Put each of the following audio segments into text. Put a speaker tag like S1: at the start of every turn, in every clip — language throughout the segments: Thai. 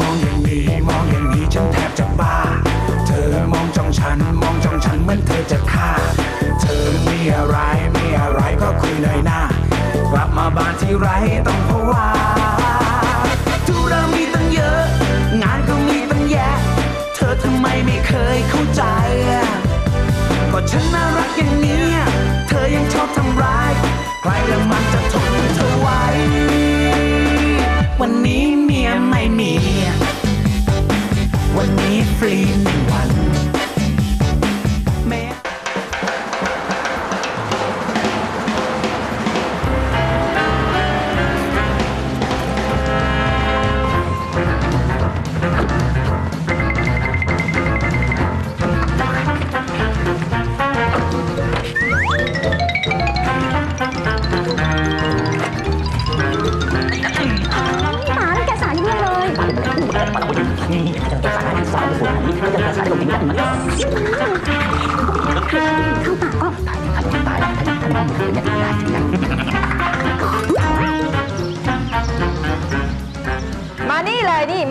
S1: มองอย่างนี้มองอย่างนี้ฉันแทบจะบ้า เธอมองจ้องฉันมองจ้องฉันเหมือนเธอจะฆ่า เธอมีอะไรมีอะไรก็คุยเลยนะกลับมาบ้านที่ไรต้องภาวะธุเระมีตั้งเยอะ งานก็มีตั้งแยะ เธอทำไมไม่เคยเข้าใจก็ฉันน่ารักอย่างนี้ เธอยังชอบทำร้าย ใครละมันจะ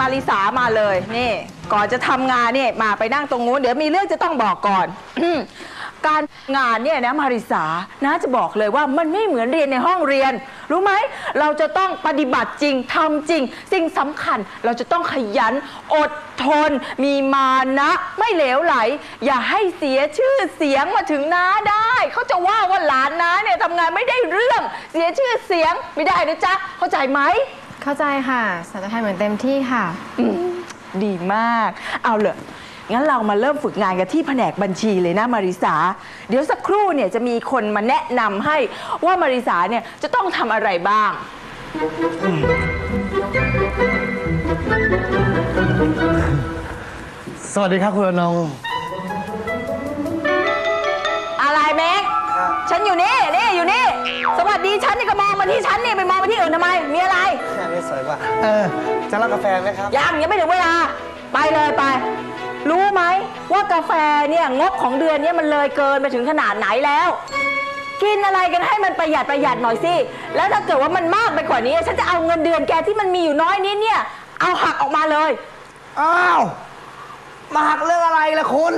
S1: มา
S2: ริ
S3: สามาเลยนี่ ก่อนจะทำงานเนี่ยมาไปนั่งตรงนู้นเดี๋ยวมีเรื่องจะต้องบอกก่อน การงานเนี่ยนะมาริสานะจะบอกเลยว่ามันไม่เหมือนเรียนในห้องเรียน รู้ไหมเราจะต้องปฏิบัติจริงทำจริง สิ่งสำคัญเราจะต้องขยันอดทน มีมานะ ไม่เหลวไหล อย่าให้เสียชื่อเสียงมาถึงน้าได้ เขาจะว่าว่าหลานน้าเนี่ยทำงานไม่ได้เรื่องเสียชื่อเสียงไม่ได้นะจ๊ะเข้าใจไหม
S4: เข้าใจค่ะสารไทยเหมือนเต็มที่ค่ะ
S3: อืมดีมาก เอาเลยงั้นเรามาเริ่มฝึกงานกันที่แผนกบัญชีเลยนะมาริสา เดี๋ยวสักครู่เนี่ยจะมีคนมาแนะนำให้ว่ามาริสาเนี่ยจะต้องทำอะไรบ้าง
S5: สวัสดีครับคุณอนง
S3: อะไรเม็ก ฉันอยู่นี่นี่อยู่นี่ สวัสดีฉันนี่ก็มองมาที่ฉันนี่ไปมองมาที่อื่นทำไม มีอะไร
S5: แค่นี้ส วยกว่า เออ จะรับกาแฟไหมครับ
S3: ยังยังไม่ถึงเวลา ไปเลยไป รู้ไหมว่ากาแฟเนี่ยงบของเดือนเนี้มันเลยเกินไปถึงขนาดไหนแล้ว กินอะไรกันให้มันประหยัดประหยัดหน่อยสิแล้วถ้าเกิดว่ามันมากไปกว่านี้ ฉันจะเอาเงินเดือนแกที่มันมีอยู่น้อยนิดเนี่ย เอาหักออกมาเลย
S5: อ้าว มาหักเรื่องอะไรล่ะคุณ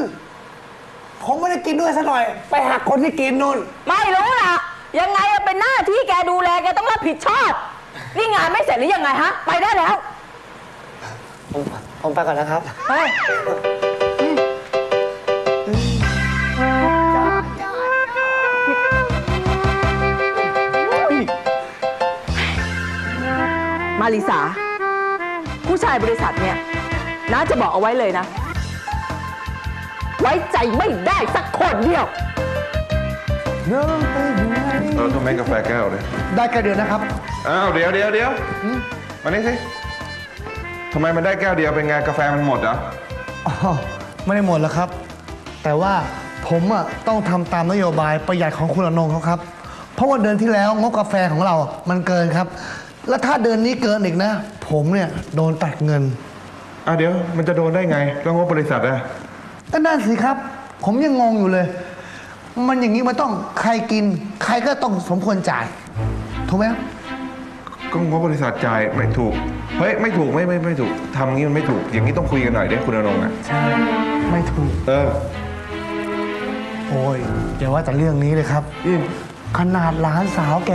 S5: ผมไม่ได้กินด้วยซะหน่อย ไปหักคนที่กินนู่น
S3: ไม่รู้ล่ะ ยังไงอะเป็นหน้าที่แกดูแลแกต้องรับผิดชอบ นี่งานไม่เสร็จหรือยังไงฮะ ไปได้แล้ว
S5: ผมผมไปก่อนนะครับ
S3: เฮ้ยมาริสา ผู้ชายบริษัทเนี่ยน้าจะบอกเอาไว้เลยนะ ไว้ใจไม่ได้สักคนเดียว
S6: เราต้องแม่กาแฟแก้วเลย
S5: ได้แค่เดือนนะครับ
S6: อ้าวเดี๋ยวเดี๋ยวเดี๋ยวมานี่สิทำไมมันได้แก้วเดียวเป็นไงกาแฟมันหมดเหรอ
S5: อ๋อไม่ได้หมดแล้วครับ แต่ว่าผมอะต้องทำตามนโยบายประหยัดของคุณอนงเขาครับ เพราะว่าเดือนที่แล้วงบกาแฟของเราอะมันเกินครับ แล้วถ้าเดือนนี้เกินอีกนะ ผมเนี่ยโดนตัดเงิน
S6: อะเดี๋ยวมันจะโดนได้ไงแล้วงบบริษัทอะ
S5: ก็นั่นสิครับ ผมยังงงอยู่เลย มันอย่างนี้มันต้องใครกิน ใครก็ต้องสมควรจ่าย ถูกไหมครับ
S6: ก็งบบริษัทจ่ายไม่ถูก เฮ้ย ไม่ถูกไม่ไม่ไม่ถูกทำงี้มันไม่ถูก อย่างนี้ต้องคุยกันหน่อยเด้คุณอนงค์อะ
S5: ใช่ไม่ถูก
S6: เออ
S5: โอ้ยอย่าว่าแต่เรื่องนี้เลยครับ
S6: อืม
S5: ขนาดหลานสาวแก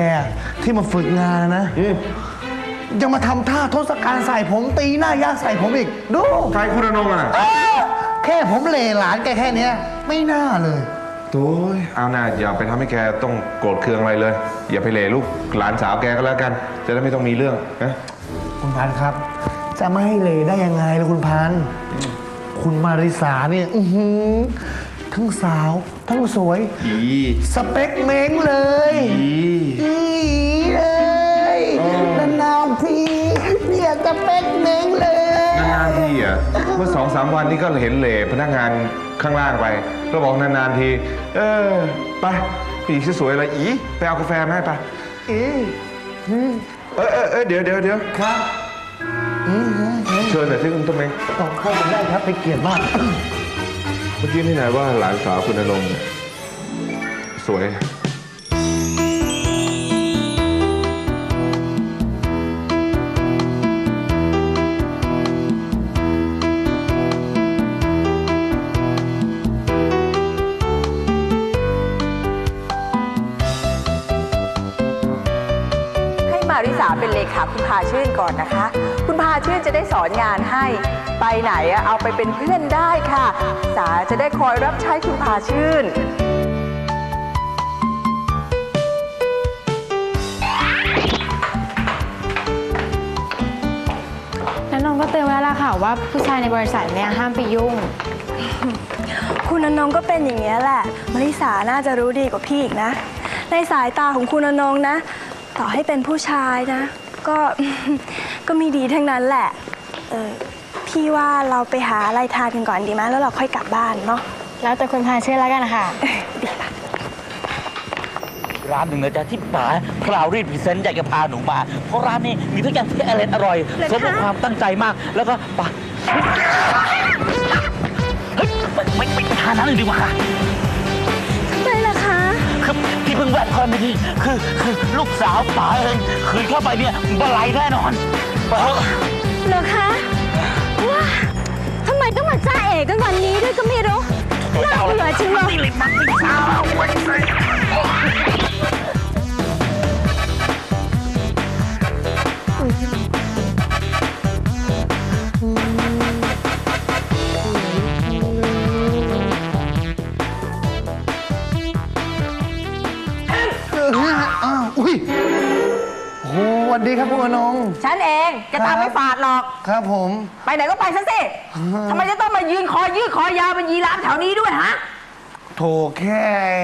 S5: ที่มาฝึกงานนะ
S6: อืม
S5: ยังมาทำท่าทศกัณฐ์ใส่ผมตีหน้ายักษ์ใส่ผมอีก ดู
S6: ใครคุณอนงค์อะ
S5: เอ้ยแค่ผมเหลหลานแกแค่เนี้ย ไม่น่าเลย
S6: โอ้ยเอาหน่าอย่าไปทำให้แกต้องโกรธเคืองอะไรเลย อย่าไปเหลลูกหลานสาวแกก็แล้วกัน จะได้ไม่ต้องมีเรื่องนะ
S5: คุณพันธุ์ครับ จะไม่ให้เลได้ยังไงล่ะคุณพันธุ์คุณมาริสาเนี่ยอื้อหือทั้งสาวทั้งสวย
S6: อี
S5: สเปคเม้งเลย
S6: อี
S5: อีเลยนานๆทีเนี่ยสเปคเม้งเลย
S6: นานๆทีอะเมื่อสองสามวันนี้ก็เห็นเหล่พนักงานข้างล่างไป ก็บอกนานๆที เออไปผู้หญิงสวยๆอะไรอีไปเอากาแฟมาให้ไป
S5: อี
S6: เออเออเออเดี๋ยวเดี๋ยวเดี๋ยว
S5: ครับ
S6: เชิญหน่อยที่คุณต้นเมง
S5: ตอบเข้ากันได้ครับไปนเกียรติมาก
S6: เมื่อกี้นี่ไหนว่าหลานสาวคุณนรงค์เนี่ยสวย
S3: เป็นเลขาคุณพาชื่นก่อนนะคะ คุณพาชื่นจะได้สอนงานให้ไปไหนอะเอาไปเป็นเพื่อนได้ค่ะ สาจะได้คอยรับใช้คุณพาชื่น
S4: แล้วน้องก็เตือนไว้แล้วค่ะว่าผู้ชายในบริษัทเนี่ยห้ามไปยุ่ง
S7: คุณอนงก็เป็นอย่างนี้ยแหละมาริสาน่าจะรู้ดีกว่าพี่อีกนะ ในสายตาของคุณอนงนะ ต่อให้เป็นผู้ชายนะ ก็ ก็มีดีทั้งนั้นแหละ เออพี่ว่าเราไปหาอะไรทานกันก่อนดีไหมแล้วเราค่อยกลับบ้านเนาะ
S4: แล้วแต่คุณพาเชื่อแล้วกันค่ะ
S8: ร้านหนึ่งนะจ๊ะที่ป๋าพราวรีดพรีเซนต์อยากจะพาหนูมา เพราะร้านนี้มีทุกอย่างที่อร่อยอร่อยสมกับความตั้งใจมาก แล้วก็ป๋าเฮ้ยไม่ไม่ไม่ทานนั้นเลยดีกว่าค่ะ
S7: ที่
S8: เพิ่งแวะก่อนเมื่อกี้คือคือลูกสาวป๋าเองคืนเข้าไปเนี่ยบลายแน่นอนเออ
S2: เหรอคะว้าทำไมต้องมาจ้าเอกกันวันนี้ด้วยก็ไม่รู้น่าเบื่อจริงเลย
S8: นี่เลยมันไม่เช้าไว้
S5: ดีครับคุณอนง
S3: ฉันเองจะตามไม่ฝาดหรอก
S5: ครับผม
S3: ไปไหนก็ไปซะสิทำไมจะต้องมายืนคอยืดคอยาวเป็นยีราฟแถวนี้ด้วยฮะ
S5: โถแค่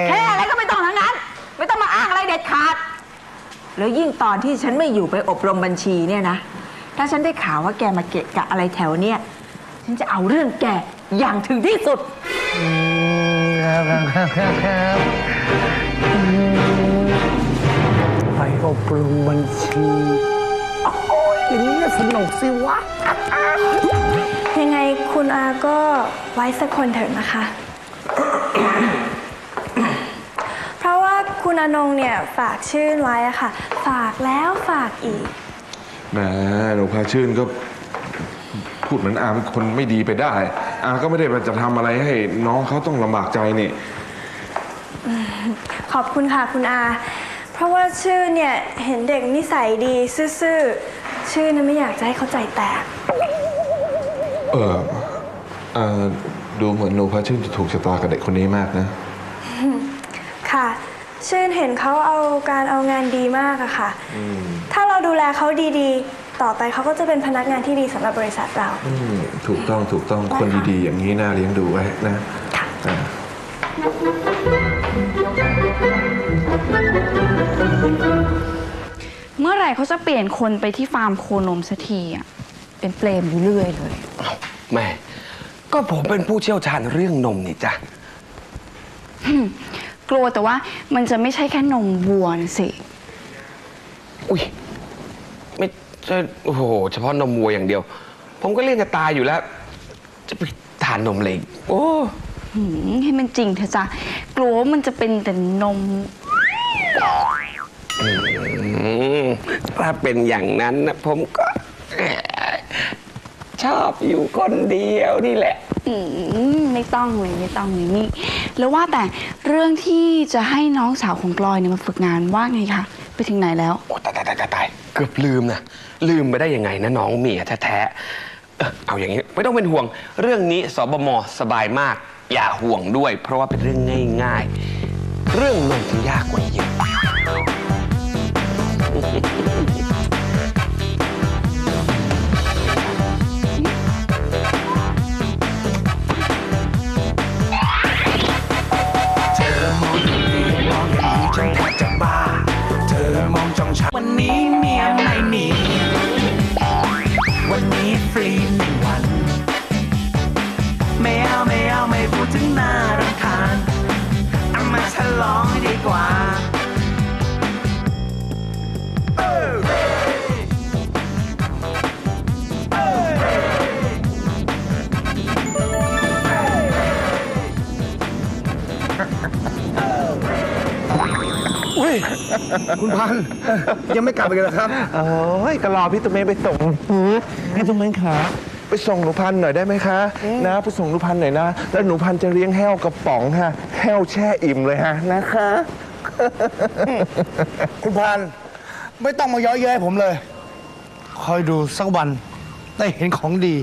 S3: แค่อะไรก็ไม่ต้องทั้งนั้น ไม่ต้องมาอ้างอะไรเด็ดขาด แล้วยิ่งตอนที่ฉันไม่อยู่ไปอบรมบัญชีเนี่ยนะ ถ้าฉันได้ข่าวว่าแกมาเกะกะอะไรแถวเนี่ย ฉันจะเอาเรื่องแกอย่างถึงที่สุด
S5: อืมครับครับครับครับ อืมไปอบรมบัญชีโอ้ยอย่างนี้สนุกสิวะ
S7: ยังไงคุณอาก็ไว้สักคนเถอะนะคะ เพราะว่าคุณอนงเนี่ยฝากชื่นไว้อะค่ะ ฝากแล้วฝากอีก
S6: แหมหนูพาชื่นก็พูดเหมือนอาเป็นคนไม่ดีไปได้ อาก็ไม่ได้จะทำอะไรให้น้องเขาต้องลำบากใจนี่
S7: ขอบคุณค่ะคุณอา เพราะว่าชื่อเนี่ย เห็นเด็กนิสัยดีซื่อๆ ชื่อนั้นไม่อยากจะให้เขาใจแตก
S6: เออเออดูเหมือนหนูพาชื่นจะถูกชะตากับเด็กคนนี้มากนะ
S7: ค่ะ ชื่นเห็นเขาเอาการเอางานดีมากอะค่ะ ถ้าเราดูแลเขาดีๆ ต่อไปเขาก็จะเป็นพนักงานที่ดีสำหรับ บริษัทเรา
S6: อืม ถูกต้องถูกต้องคนดีๆ อย่างนี้น่าเลี้ยงดูไว้นะอ่า
S9: เมื่อไหร่เขาจะเปลี่ยนคนไปที่ฟาร์มโคนมสักทีอะ เป็นเปรมอยู่เรื่อยเลย
S10: แม่ ก็ผมเป็นผู้เชี่ยวชาญเรื่องนมนี่จ้ะ
S9: กลัวแต่ว่ามันจะไม่ใช่แค่นมวัวนะสิ
S10: อุ้ยไม่ใช่โอ้โห เฉพาะนมวัวอย่างเดียว ผมก็เลี่ยงจะตายอยู่แล้ว จะไปทานนมอะไรอีกโอ้
S9: หืมให้มันจริงเถอะจ้ะกลัวว่ามันจะเป็นแต่นม
S10: อืมถ้าเป็นอย่างนั้นนะผมก็เอ่อชอบอยู่คนเดียวนี่แหละ
S9: อืมไม่ต้องเลยไม่ต้องเลยนี่ แล้วว่าแต่เรื่องที่จะให้น้องสาวของกลอยเนี่ยมาฝึกงานว่าไงคะไปถึงไหนแล้ว
S10: โอ้ตายตายตายตายตายเกือบลืมนะลืมไปได้ยังไงนะน้องเมียแท้ๆเอ่อเอาอย่างนี้ ไม่ต้องเป็นห่วง เรื่องนี้สบมสบายมาก อย่าห่วงด้วย เพราะว่าเป็นเรื่องง่าย ๆ เรื่องเงิ
S1: นจะยากกว่าเยอะ คุ
S5: ณพันธุ์ยังไม่กลับอีกเหรอครับ
S6: เอ้ยก็รอพี่ตุ้มเมย์ไปส่งพี่ตุ้มเมย์ขาไปส่งหนูพันธุ์หน่อยได้ไหมคะ นะไปส่งหนูพันธุ์หน่อยนะ แล้วหนูพันธุ์จะเลี้ยงแห้วกระป๋องฮะแห้วแช่อิ่มเลยฮะนะคะ
S5: คุณพันธุ์ไม่ต้องมาเย้อเย้ยผมเลย คอยดูสักวันได้เห็นของดี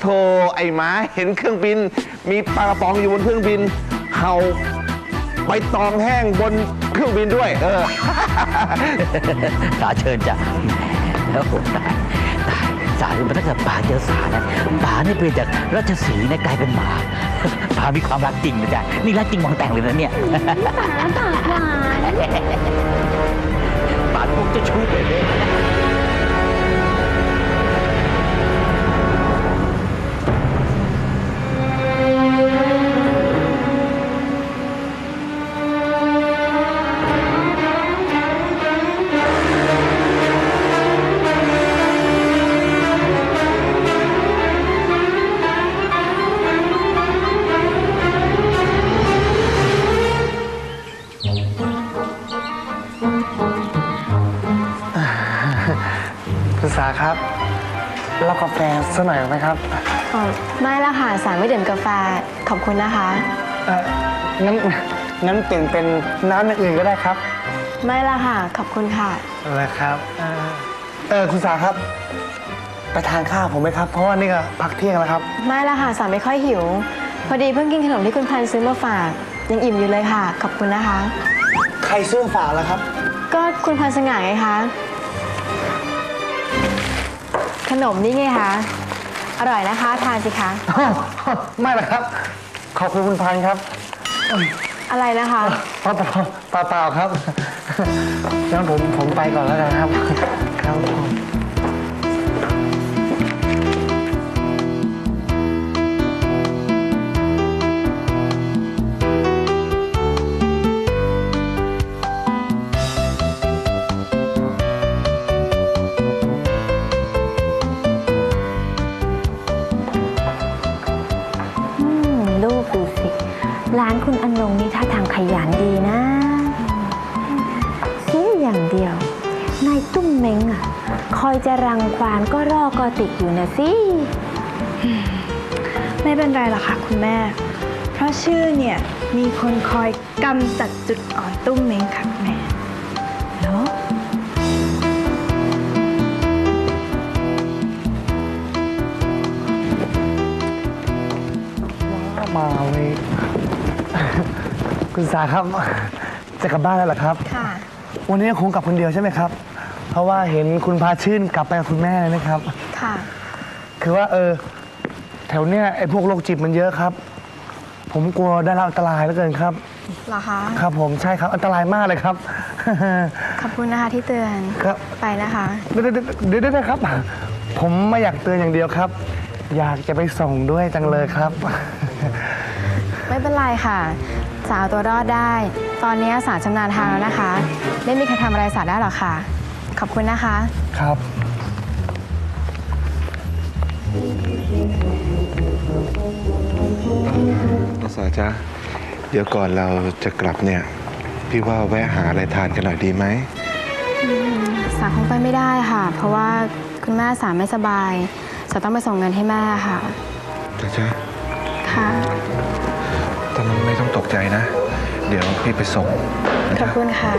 S6: โธ่ไอ้หมาเห็นเครื่องบิน มีปลากระป๋องอยู่บนเครื่องบินเห่า ใบตองแห้งบนเครื่องบินด้วย เออ
S8: สาเชิญจ้ะแล้วตายตายสาเนี่ยมันตั้งแต่ป๋าเจอสานะป๋านี่เปลี่ยนจากราชสีห์นี่ยกลายเป็นหมาป๋ามีความรักจริงนะจ๊ะนี่รักจริงหวังแต่งเลยนะเนี่ย
S2: ป๋าปากหวาน
S8: ป๋าคงจะชู้ไปเล
S5: สักหน่อยไหมครับ
S2: อ๋อไม่ละค่ะสาไม่ดื่มกาแฟขอบคุณนะคะ
S5: เอองั้นงั้นเปลี่ยนเป็นน้ำอย่างอื่นก็ได้ครับ
S2: ไม่ละค่ะ ขอบคุณค่ะ
S5: อะไรครับเอ่อเออคุณสาครับ ไปทานข้าวผมไหมครับ เพราะว่านี่ก็พักเที่ยงแล้วครับ
S2: ไม่ละค่ะสาไม่ค่อยหิว พอดีเพิ่งกินขนมที่คุณพันธุ์ซื้อมาฝาก ยังอิ่มอยู่เลยค่ะ ขอบคุณนะคะ
S5: ใครซื้อมาฝากแล้วครับ
S2: ก็คุณพันธุ์สง่าไงคะขนมนี่ไงคะ อร่อยนะคะ ทานสิคะ
S5: ไม่หรอกครับ ขอบคุณคุณพันธุ์ครับ
S2: อะไรนะคะ
S5: เปล่าเปล่าเปล่าเปล่าครับงั้นผมผมไปก่อนแล้วกันครับครับ
S2: ยันดีนะ เสียอย่างเดียวนายตุ้มเม้งอะ คอยจะรังควานก็รอก็ติดอยู่นะสิ
S7: ไม่เป็นไรหรอกค่ะคุณแม่ เพราะชื่อเนี่ยมีคนคอยกำจัดจุดอ่อนตุ้มเม้งค่ะคุณแม่
S2: เนาะ
S5: มาเลย คุณสาครับ จะกลับบ้านแล้วเหรอครับ
S7: ค่ะ
S5: วันนี้คงกลับคนเดียวใช่ไหมครับ เพราะว่าเห็นคุณพาชื่นกลับไปกับคุณแม่เลยนะครับ
S7: ค่ะ
S5: คือว่าเออแถวเนี้ยไอ้พวกโรคจิตมันเยอะครับ ผมกลัวได้รับอันตรายเหลือเกินครับ
S7: เหรอคะ
S5: ครับ ผมใช่ครับอันตรายมากเลยครับ
S7: ขอบคุณนะคะที่เตือน
S5: ครับ
S7: ไปนะคะ
S5: เดี๋ยวเดี๋ยวเดี๋ยวเดี๋ยวครับ ผมไม่อยากเตือนอย่างเดียวครับ อยากจะไปส่งด้วยจังเลยครับ
S2: ไม่เป็นไรค่ะ สาวตัวรอดได้ ตอนนี้สาวชำนาญทางแล้วนะคะ ไม่มีใครทำอะไรสาวได้หรอกค่ะ ขอบคุณนะคะ
S5: ครับ
S6: น้องสาจ๊ะเดี๋ยวก่อนเราจะกลับเนี่ย พี่ว่าแวะหาอะไรทานกันหน่อยดีไหม
S2: สาวคงไปไม่ได้ค่ะ เพราะว่าคุณแม่สาวไม่สบาย สาวต้องไปส่งเงินให้แม่ค่ะ
S6: จ๊ะจ๊ะ
S2: ค่ะ
S6: ต อกใจนะ เดี๋ยวพี่ไปส่ง
S2: ขอบคุณค่ะ